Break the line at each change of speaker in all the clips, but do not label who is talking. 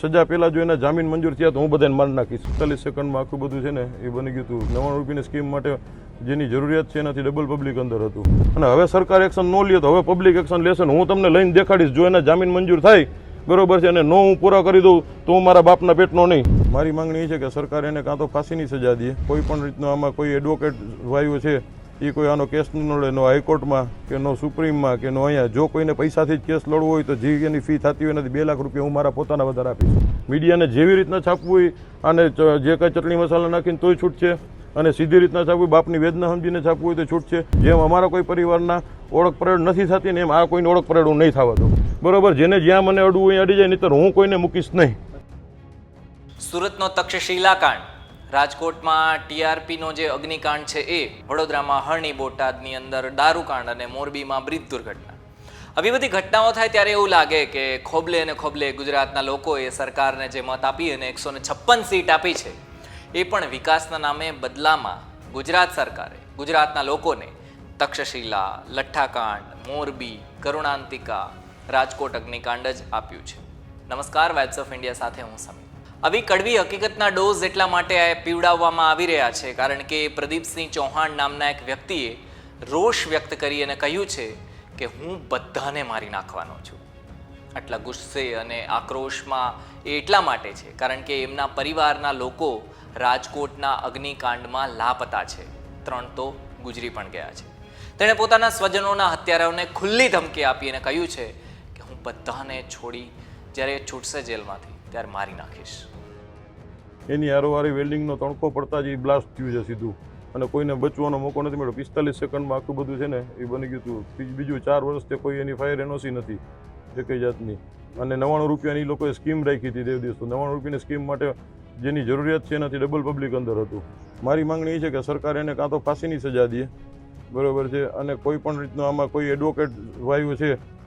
સજા પહેલા જો એના જામીન મંજૂર થયા તો હું બધાને મારી નાખીશ. ચાલીસ સેકન્ડમાં આખું બધું છે ને એ બની ગયું હતું. નવાણું રૂપિયાની સ્કીમ માટે જેની જરૂરિયાત છે એનાથી ડબલ પબ્લિક અંદર હતું. અને હવે સરકાર એક્શન ન લે તો હવે પબ્લિક એક્શન લેશે ને હું તમને લઈને દેખાડીશ જો એના જામીન મંજૂર થાય, બરોબર છે, અને નો હું પૂરા કરી દઉં તો હું મારા બાપના પેટનો નહીં. મારી માંગણી એ છે કે સરકાર એને કાં તો ફાંસીની સજા દે. કોઈ પણ રીતનો આમાં કોઈ એડવોકેટ વાયુ છે એ કોઈ આનો કેસ ન લડે, નો હાઈકોર્ટમાં કે નો સુપ્રીમમાં કે નો અહીંયા. જો કોઈને પૈસાથી જ કેસ લડવો હોય તો જે એની ફી થતી હોય એનાથી બે લાખ રૂપિયા હું મારા પોતાના વધારે આપીશ. મીડિયાને જેવી રીતના છાપવું હોય અને જે કાંઈ ચટણી મસાલા નાખીને તોય છૂટ છે અને સીધી રીતના છાપવું બાપની વેદના સમજીને છાપવું હોય તો છૂટ છે જેમ અમારા કોઈ પરિવારના ઓળખ પરેડ નથી થતી ને એમ આ કોઈને ઓળખ પરેડ હું નહીં થવા દઉં. બરોબર? જેને જ્યાં મને અડવું હોય અડી જાય નહીં હું કોઈને મૂકીશ નહીં.
સુરતનો તક્ષશિલા કાંડ રાજકોટમાં ટીઆરપીનો જે અગ્નિકાંડ છે એ વડોદરામાં હરણી બોટાદની અંદર દારૂકાંડ અને મોરબીમાં બ્રિજ દુર્ઘટના. આવી બધી ઘટનાઓ થાય ત્યારે એવું લાગે કે ખોબલે અને ખોબલે ગુજરાતના લોકોએ સરકારને જે મત આપી અને એકસો છપ્પન સીટ આપી છે, એ પણ વિકાસના નામે બદલામાં ગુજરાત સરકારે, ગુજરાતના લોકોને તક્ષશિલા, લઠ્ઠાકાંડ, મોરબી, કરુણાંતિકા, રાજકોટ અગ્નિકાંડ જ આપ્યું છે. નમસ્કાર વાઇબ્સ ઓફ ઇન્ડિયા સાથે હું સમીર. આવી કડવી હકીકતના ડોઝ એટલા માટે આ પીવડાવવામાં આવી રહ્યા છે, કારણ કે પ્રદીપસિંહ ચૌહાણ નામના એક વ્યક્તિએ રોષ વ્યક્ત કરી અને કહ્યું છે કે હું બધાને મારી નાખવાનો છું. આટલા ગુસ્સે અને આક્રોશમાં એ એટલા માટે છે, કારણ કે એમના પરિવારના લોકો રાજકોટના અગ્નિકાંડમાં લાપતા છે. ત્રણ તો ગુજરી પણ ગયા છે. તેણે પોતાના સ્વજનોના હત્યારાઓને ખુલ્લી ધમકી આપી અને કહ્યું છે કે હું બધાને છોડી જ્યારે છૂટશે જેલમાંથી. ત્યારે મારી નાખીશ.
એની હારોહારી વેલ્ડિંગનો તણકો પડતા જ એ બ્લાસ્ટ થયું છે સીધું. અને કોઈને બચવાનો મોકો નથી મળ્યો. પિસ્તાલીસ સેકન્ડમાં આખું બધું છે ને એ બની ગયું હતું બીજું ચાર વર્ષથી કોઈ એની ફાયર એનઓસી નથી એક જાતની. અને નવ્વાણું રૂપિયાની એ લોકોએ સ્કીમ રાખી હતી દેવ દિવસ તો નવ્વાણું રૂપિયાની સ્કીમ માટે જેની જરૂરિયાત છે એનાથી ડબલ પબ્લિક અંદર હતું. મારી માંગણી એ છે કે સરકાર એને કાં તો ફાંસીની સજા દે. બરાબર છે. અને કોઈ પણ રીતનો આમાં કોઈ એડવોકેટ વાયુ છે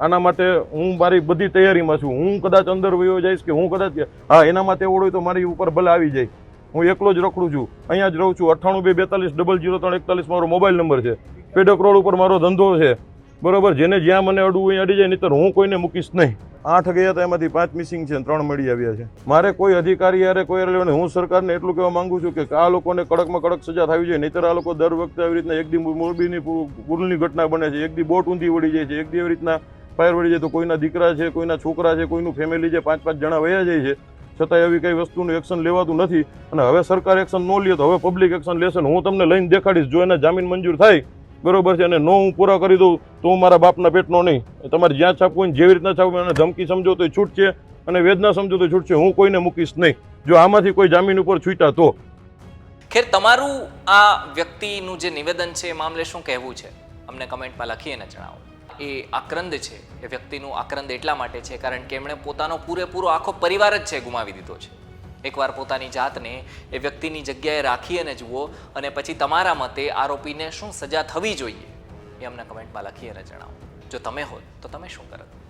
આના માટે હું મારી બધી તૈયારીમાં છું. હું કદાચ અંદર વયો જઈશ કે હું કદાચ હા, એના માટે ઓળું હોય તો મારી ઉપર ભલે આવી જાય. હું એકલો જ રખડું છું. અહીંયા જ રહું છું. અઠ્ઠાણું બે બેતાલીસ ડબલ જીરો ત્રણ એકતાલીસ મારો મોબાઈલ નંબર છે. પેડક રોડ ઉપર મારો ધંધો છે. બરોબર? જેને જ્યાં મને અડવું હોય અડી જાય, નહીંતર હું કોઈને મૂકીશ નહીં. આઠ ગયા હતા એમાંથી પાંચ મિસિંગ છે ત્રણ મળી આવ્યા છે. મારે કોઈ અધિકારી યારે કોઈ લેવાને. હું સરકારને એટલું કહેવા માંગુ છું કે આ લોકોને કડકમાં કડક સજા થવી જોઈએ. નહીંતર આ લોકો દર વખતે આવી રીતના એક દી મોરબીની પુલની ઘટના બને છે. એક દી બોટ ઊંધી વળી જાય છે. એક દી એવી રીતના ફાયર વળી જાય તો કોઈના દીકરા છે, કોઈના છોકરા છે, કોઈનું ફેમિલી છે પાંચ પાંચ જણા વયા જાય છે છતાં એવી કઈ વસ્તુનું એક્શન લેવાતું નથી. અને હવે સરકાર એક્શન ન લે તો હવે પબ્લિક એક્શન લેશે હું તમને લઈને દેખાડીશ, જો એના જામીન મંજૂર થાય, બરોબર છે, અને નો હું પૂરા કરી દઉં, તો હું મારા બાપના પેટનો નહીં. તમારે જ્યાં છાપવું હોય જેવી રીતના છાપવું અને ધમકી સમજો તો છૂટ છે, અને વેદના સમજો તો છૂટ છે, હું કોઈને મૂકીશ નહીં. જો આમાંથી કોઈ જામીન ઉપર છૂટા તો.
ખેર, તમારું આ વ્યક્તિનું જે નિવેદન છે એ મામલે શું કહેવું છે? અમને કમેન્ટમાં લખીને જણાવો. એ આક્રંદ છે. એ વ્યક્તિનું આક્રંદ એટલા માટે છે કારણ કે એમણે પોતાનો પૂરેપૂરો આખો પરિવાર જ છે ગુમાવી દીધો છે. એકવાર પોતાની જાતને એ વ્યક્તિની જગ્યાએ રાખી અને જુઓ અને પછી તમારા મતે આરોપીને શું સજા થવી જોઈએ એ અમને કમેન્ટમાં લખી અને જણાવો. જો તમે હોત તો તમે શું કરત?